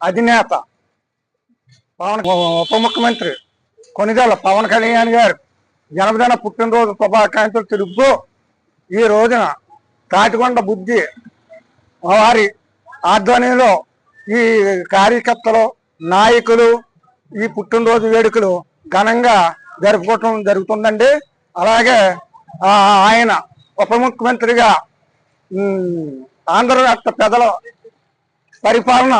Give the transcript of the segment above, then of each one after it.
అధినేత పవన్ ఉప ముఖ్యమంత్రి కొనిదెల పవన్ కళ్యాణ్ గారు జన్మదిన పుట్టినరోజు శుభాకాంక్షలు తెలుపుతూ ఈ రోజున తాటికొండ బుద్ధి వారి ఆధ్వర్యంలో ఈ కార్యకర్తలు నాయకులు ఈ పుట్టినరోజు వేడుకలు ఘనంగా జరుపుకోవటం జరుగుతుందండి. అలాగే ఆయన ఉప ముఖ్యమంత్రిగా ఆంధ్ర రాష్ట్ర ప్రజల పరిపాలన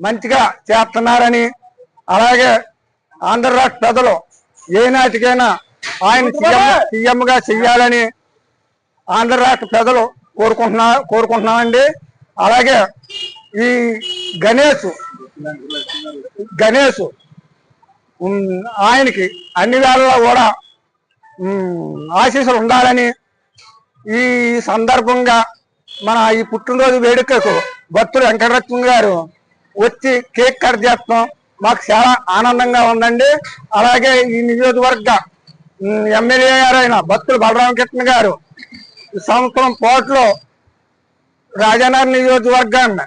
మంచిగా చేస్తున్నారని అలాగే ఆంధ్ర రాష్ట్ర ప్రజలు ఏ నాటికైనా ఆయన సీఎం సీఎం గా చెయ్యాలని ఆంధ్ర రాష్ట్ర ప్రజలు కోరుకుంటున్నా కోరుకుంటున్నామండి. అలాగే ఈ గణేష్ గణేష్ ఆయనకి అన్ని వేళల్లో కూడా ఆశీస్సులు ఉండాలని ఈ సందర్భంగా మన ఈ పుట్టినరోజు వేడుకకు భక్తులు వెంకటరత్న గారు వచ్చి కేక్ కట్ చేస్తాం. మాకు చాలా ఆనందంగా ఉందండి. అలాగే ఈ నియోజకవర్గ ఎమ్మెల్యే గారు అయిన భక్తులు బలరామకృష్ణ గారు సంవత్సరం పోట్లో రాజానగర్ నియోజకవర్గాన్ని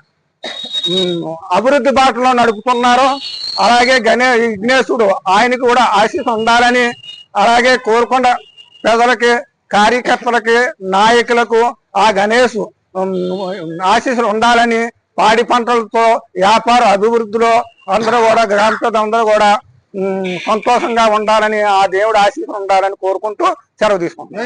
అభివృద్ధి బాటలో నడుపుతున్నారు. అలాగే గణే విఘ్నేశుడు ఆయనకు కూడా ఆశీస్ ఉండాలని అలాగే కోరుకొండ ప్రజలకి కార్యకర్తలకి నాయకులకు ఆ గణేష్ ఆశీస్సులు ఉండాలని పాడి పంటలతో వ్యాపార అభివృద్ధిలో అందరూ కూడా గ్రామ అందరూ కూడా సంతోషంగా ఉండాలని ఆ దేవుడు ఆశీస్సులు ఉండాలని కోరుకుంటూ సెలవు తీసుకుంటాం